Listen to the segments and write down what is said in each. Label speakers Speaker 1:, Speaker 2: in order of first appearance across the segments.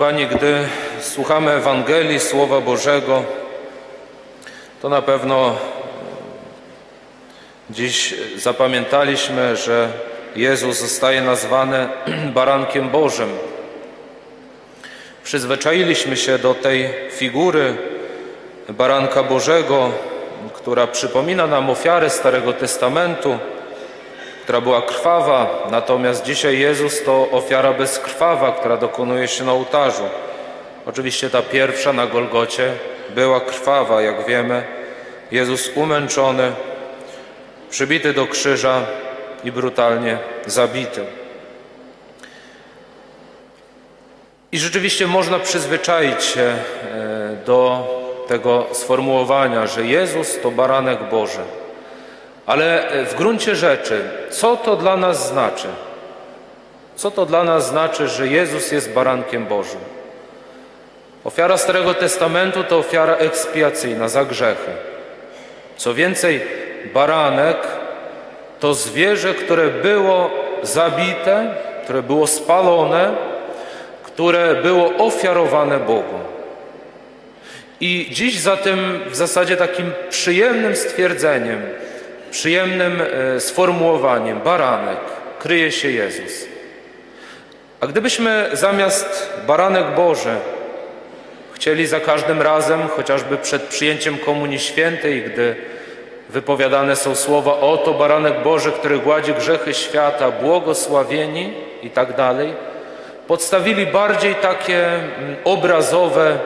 Speaker 1: Kochani, gdy słuchamy Ewangelii, Słowa Bożego, to na pewno dziś zapamiętaliśmy, że Jezus zostaje nazwany Barankiem Bożym. Przyzwyczailiśmy się do tej figury Baranka Bożego, która przypomina nam ofiarę Starego Testamentu, która była krwawa, natomiast dzisiaj Jezus to ofiara bezkrwawa, która dokonuje się na ołtarzu. Oczywiście ta pierwsza na Golgocie była krwawa, jak wiemy. Jezus umęczony, przybity do krzyża i brutalnie zabity. I rzeczywiście można przyzwyczaić się e, do tego sformułowania, że Jezus to baranek Boży. Ale w gruncie rzeczy, co to dla nas znaczy? Co to dla nas znaczy, że Jezus jest barankiem Bożym? Ofiara Starego Testamentu to ofiara ekspiacyjna za grzechy. Co więcej, baranek to zwierzę, które było zabite, które było spalone, które było ofiarowane Bogu. I dziś za tym w zasadzie takim przyjemnym stwierdzeniem, przyjemnym e, sformułowaniem baranek kryje się Jezus. A gdybyśmy zamiast baranek Boże chcieli za każdym razem, chociażby przed przyjęciem Komunii Świętej, gdy wypowiadane są słowa oto baranek Boży, który gładzi grzechy świata, błogosławieni i tak dalej, podstawili bardziej takie mm, obrazowe e,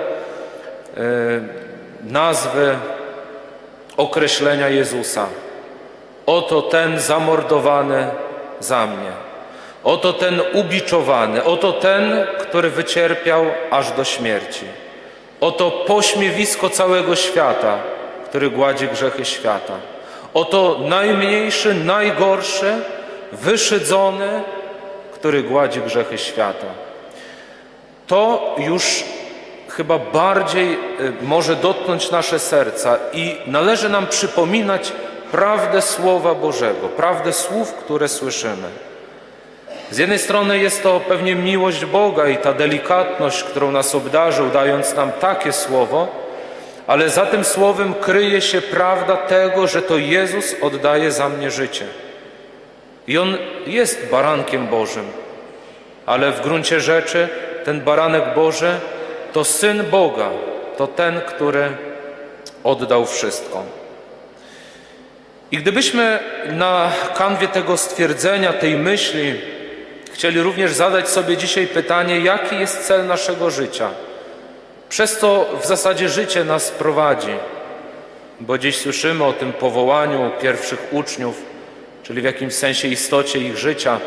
Speaker 1: nazwy określenia Jezusa. Oto ten zamordowany za mnie. Oto ten ubiczowany. Oto ten, który wycierpiał aż do śmierci. Oto pośmiewisko całego świata, który gładzi grzechy świata. Oto najmniejszy, najgorszy, wyszydzony, który gładzi grzechy świata. To już chyba bardziej y, może dotknąć nasze serca i należy nam przypominać prawdę Słowa Bożego, prawdę słów, które słyszymy. Z jednej strony jest to pewnie miłość Boga i ta delikatność, którą nas obdarzył, dając nam takie słowo, ale za tym słowem kryje się prawda tego, że to Jezus oddaje za mnie życie. I On jest barankiem Bożym, ale w gruncie rzeczy ten baranek Boży to Syn Boga, to ten, który oddał wszystko. I gdybyśmy na kanwie tego stwierdzenia, tej myśli, chcieli również zadać sobie dzisiaj pytanie, jaki jest cel naszego życia, przez co w zasadzie życie nas prowadzi, bo dziś słyszymy o tym powołaniu pierwszych uczniów, czyli w jakimś sensie istocie ich życia,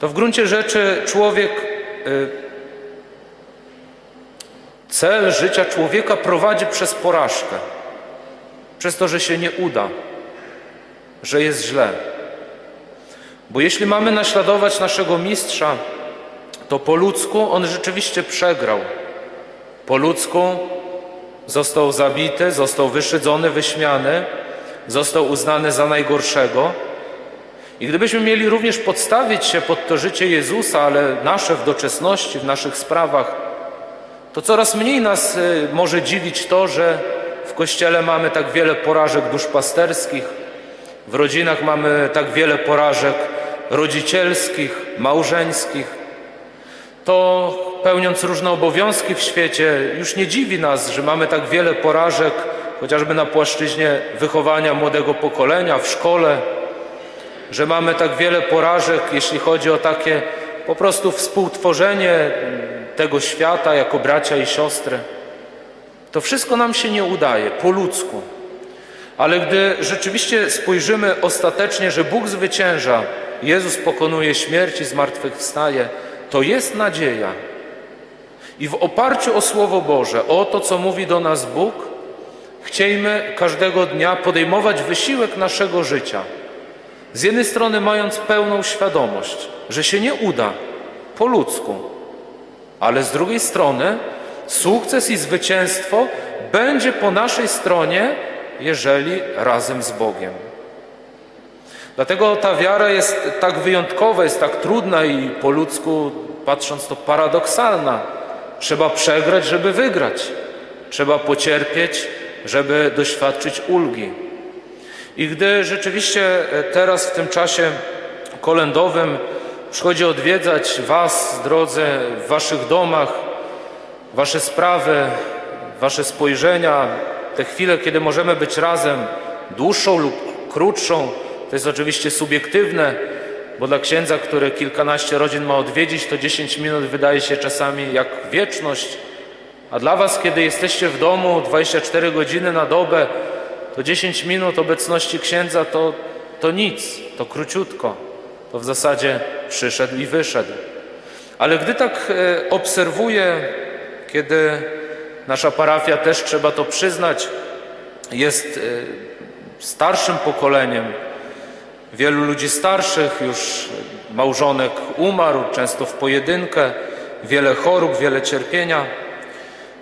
Speaker 1: to w gruncie rzeczy człowiek, y, cel życia człowieka prowadzi przez porażkę przez to, że się nie uda, że jest źle. Bo jeśli mamy naśladować naszego mistrza, to po ludzku on rzeczywiście przegrał. Po ludzku został zabity, został wyszydzony, wyśmiany, został uznany za najgorszego. I gdybyśmy mieli również podstawić się pod to życie Jezusa, ale nasze w doczesności, w naszych sprawach, to coraz mniej nas y, może dziwić to, że w kościele mamy tak wiele porażek duszpasterskich, w rodzinach mamy tak wiele porażek rodzicielskich, małżeńskich. To pełniąc różne obowiązki w świecie, już nie dziwi nas, że mamy tak wiele porażek, chociażby na płaszczyźnie wychowania młodego pokolenia w szkole, że mamy tak wiele porażek, jeśli chodzi o takie po prostu współtworzenie tego świata jako bracia i siostry. To wszystko nam się nie udaje po ludzku. Ale gdy rzeczywiście spojrzymy ostatecznie, że Bóg zwycięża, Jezus pokonuje śmierć i zmartwychwstaje, to jest nadzieja. I w oparciu o Słowo Boże, o to, co mówi do nas Bóg, chciejmy każdego dnia podejmować wysiłek naszego życia. Z jednej strony mając pełną świadomość, że się nie uda po ludzku, ale z drugiej strony Sukces i zwycięstwo będzie po naszej stronie, jeżeli razem z Bogiem. Dlatego ta wiara jest tak wyjątkowa, jest tak trudna i po ludzku patrząc to paradoksalna. Trzeba przegrać, żeby wygrać. Trzeba pocierpieć, żeby doświadczyć ulgi. I gdy rzeczywiście e, teraz w tym czasie kolędowym przychodzi odwiedzać Was, drodzy, w Waszych domach, Wasze sprawy, Wasze spojrzenia, te chwile, kiedy możemy być razem, dłuższą lub krótszą, to jest oczywiście subiektywne, bo dla księdza, który kilkanaście rodzin ma odwiedzić, to 10 minut wydaje się czasami jak wieczność, a dla Was, kiedy jesteście w domu 24 godziny na dobę, to 10 minut obecności księdza to, to nic, to króciutko, to w zasadzie przyszedł i wyszedł. Ale gdy tak e, obserwuję, kiedy nasza parafia też trzeba to przyznać, jest e, starszym pokoleniem, wielu ludzi starszych, już małżonek umarł, często w pojedynkę, wiele chorób, wiele cierpienia,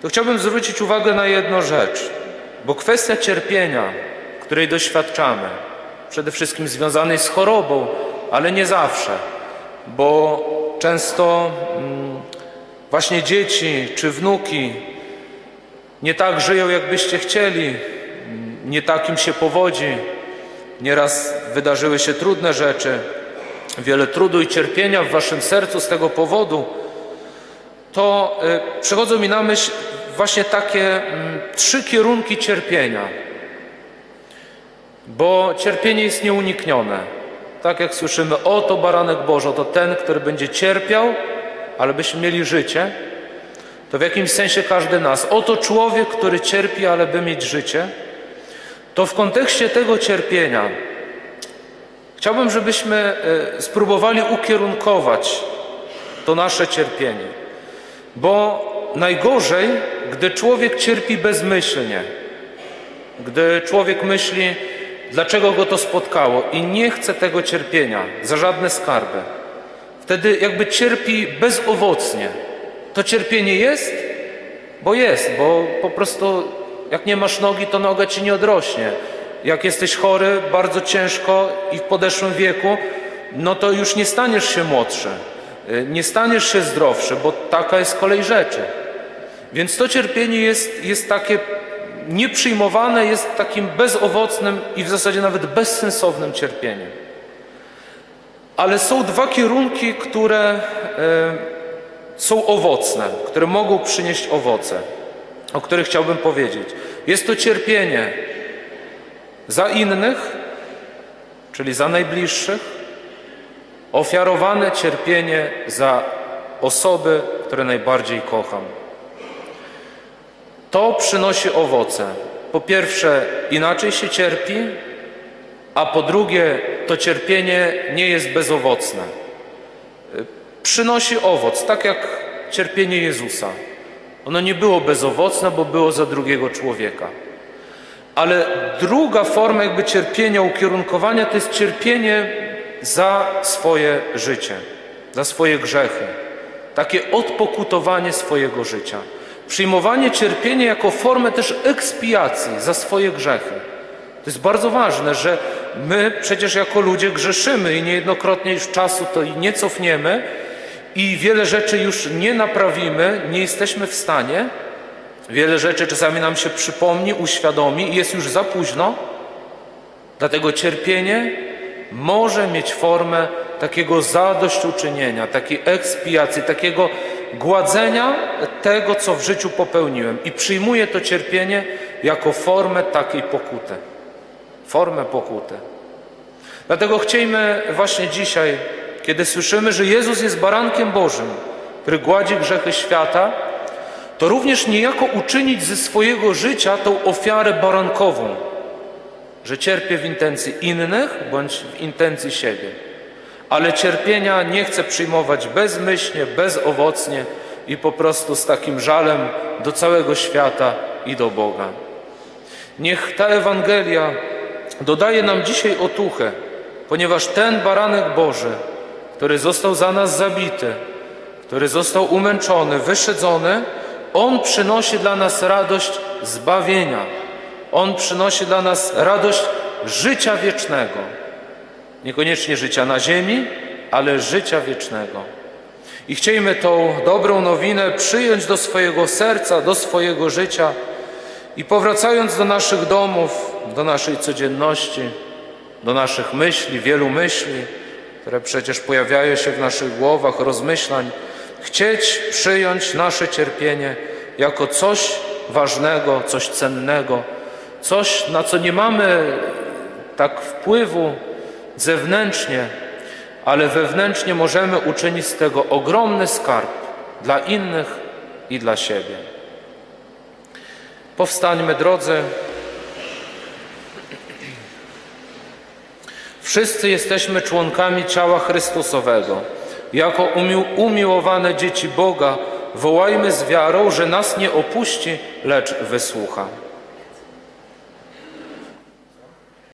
Speaker 1: to chciałbym zwrócić uwagę na jedną rzecz, bo kwestia cierpienia, której doświadczamy, przede wszystkim związanej z chorobą, ale nie zawsze, bo często mm, właśnie dzieci czy wnuki nie tak żyją, jakbyście chcieli, nie tak im się powodzi. Nieraz wydarzyły się trudne rzeczy, wiele trudu i cierpienia w waszym sercu z tego powodu, to y, przychodzą mi na myśl właśnie takie mm, trzy kierunki cierpienia. Bo cierpienie jest nieuniknione. Tak jak słyszymy, oto baranek Boży, to ten, który będzie cierpiał, ale byśmy mieli życie, to w jakimś sensie każdy nas. Oto człowiek, który cierpi, ale by mieć życie. To w kontekście tego cierpienia chciałbym, żebyśmy y, spróbowali ukierunkować to nasze cierpienie. Bo najgorzej, gdy człowiek cierpi bezmyślnie, gdy człowiek myśli, dlaczego go to spotkało i nie chce tego cierpienia za żadne skarby. Wtedy jakby cierpi bezowocnie. To cierpienie jest, bo jest, bo po prostu jak nie masz nogi, to noga ci nie odrośnie. Jak jesteś chory bardzo ciężko i w podeszłym wieku, no to już nie staniesz się młodszy, y, nie staniesz się zdrowszy, bo taka jest kolej rzeczy. Więc to cierpienie jest, jest takie nieprzyjmowane, jest takim bezowocnym i w zasadzie nawet bezsensownym cierpieniem. Ale są dwa kierunki, które e, są owocne, które mogą przynieść owoce, o których chciałbym powiedzieć. Jest to cierpienie za innych, czyli za najbliższych, ofiarowane cierpienie za osoby, które najbardziej kocham. To przynosi owoce. Po pierwsze, inaczej się cierpi, a po drugie, to cierpienie nie jest bezowocne. Przynosi owoc, tak jak cierpienie Jezusa. Ono nie było bezowocne, bo było za drugiego człowieka. Ale druga forma jakby cierpienia, ukierunkowania to jest cierpienie za swoje życie, za swoje grzechy. Takie odpokutowanie swojego życia. Przyjmowanie cierpienia jako formę też ekspiacji za swoje grzechy. To jest bardzo ważne, że my przecież jako ludzie grzeszymy i niejednokrotnie już czasu to nie cofniemy i wiele rzeczy już nie naprawimy, nie jesteśmy w stanie. Wiele rzeczy czasami nam się przypomni, uświadomi i jest już za późno. Dlatego cierpienie może mieć formę takiego zadośćuczynienia, takiej ekspiacji, takiego gładzenia tego, co w życiu popełniłem i przyjmuję to cierpienie jako formę takiej pokuty. Formę pokuty. Dlatego chciejmy właśnie dzisiaj, kiedy słyszymy, że Jezus jest barankiem Bożym, który gładzi grzechy świata, to również niejako uczynić ze swojego życia tą ofiarę barankową, że cierpię w intencji innych bądź w intencji siebie ale cierpienia nie chcę przyjmować bezmyślnie, bezowocnie i po prostu z takim żalem do całego świata i do Boga. Niech ta Ewangelia dodaje nam dzisiaj otuchę, ponieważ ten baranek Boży, który został za nas zabity, który został umęczony, wyszedzony, on przynosi dla nas radość zbawienia. On przynosi dla nas radość życia wiecznego. Niekoniecznie życia na ziemi, ale życia wiecznego. I chciejmy tą dobrą nowinę przyjąć do swojego serca, do swojego życia i powracając do naszych domów, do naszej codzienności, do naszych myśli, wielu myśli, które przecież pojawiają się w naszych głowach, rozmyślań, chcieć przyjąć nasze cierpienie jako coś ważnego, coś cennego, coś, na co nie mamy tak wpływu zewnętrznie, ale wewnętrznie możemy uczynić z tego ogromny skarb dla innych i dla siebie. Powstańmy, drodzy. Wszyscy jesteśmy członkami ciała Chrystusowego. Jako umił, umiłowane dzieci Boga wołajmy z wiarą, że nas nie opuści, lecz wysłucha.